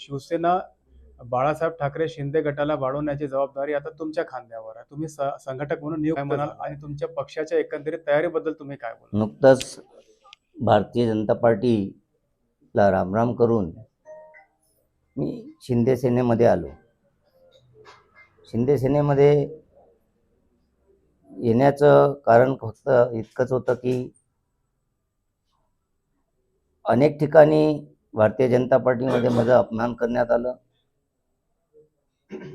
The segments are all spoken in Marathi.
शिवसेना बाळासाहेब ठाकरे शिंदे गटाला वाढवण्याची जबाबदारी आता तुमच्या खांद्यावर आहे. तुम्ही स- संघटक म्हणून नियुक्त म्हणाल आणि तुमच्या पक्षाच्या एकंदरीत तयारीबद्दल तुम्ही काय बोलाल नुकतंच भारतीय जनता पार्टीला रामराम करून मी शिंदे सेनेमध्ये आलो. शिंदे सेनेमध्ये येण्याचं कारण फक्त इतकंच होतं की अनेक ठिकाणी भारतीय जनता पार्टीमध्ये माझं अपमान करण्यात आलं.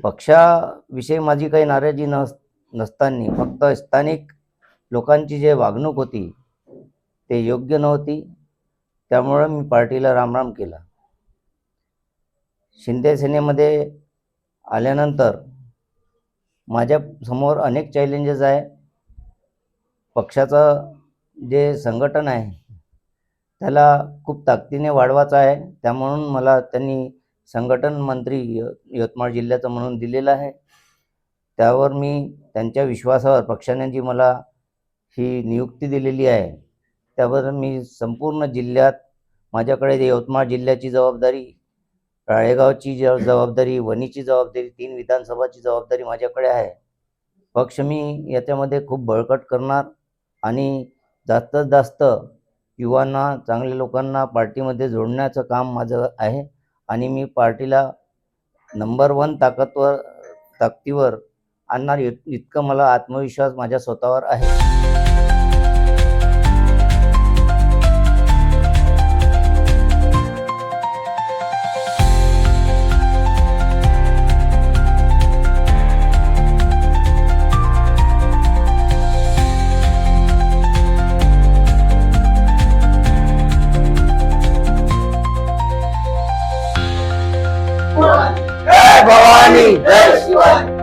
पक्षाविषयी माझी काही नाराजी नस नसताना फक्त स्थानिक लोकांची जे वागणूक होती ते योग्य नव्हती. त्यामुळं मी पार्टीला रामराम केला. शिंदे सेनेमध्ये आल्यानंतर माझ्यासमोर अनेक चॅलेंजेस आहे. पक्षाचं जे संघटन आहे त्याला खूप ताकदीने वाढवायचं आहे. त्यामुळून मला त्यांनी संघटन मंत्री य यवतमाळ जिल्ह्याचं म्हणून दिलेलं आहे. त्यावर मी त्यांच्या विश्वासावर पक्षाने जी मला ही नियुक्ती दिलेली आहे त्याबद्दल मी संपूर्ण जिल्ह्यात माझ्याकडे यवतमाळ जिल्ह्याची जबाबदारी राळेगावची ज जबाबदारी वणीची जबाबदारी तीन विधानसभाची जबाबदारी माझ्याकडे आहे. पक्ष मी याच्यामध्ये खूप बळकट करणार आणि जास्तीत जास्त युवांना चांगल्या लोकांना पार्टीमध्ये जोडण्याचं काम माझं आहे. आणि मी पार्टीला नंबर वन ताकदवर ताकदीवर आणणार इत- इतकं मला आत्मविश्वास माझ्या स्वतःवर आहे. Yeshua. Hey, Barani. Yeshua.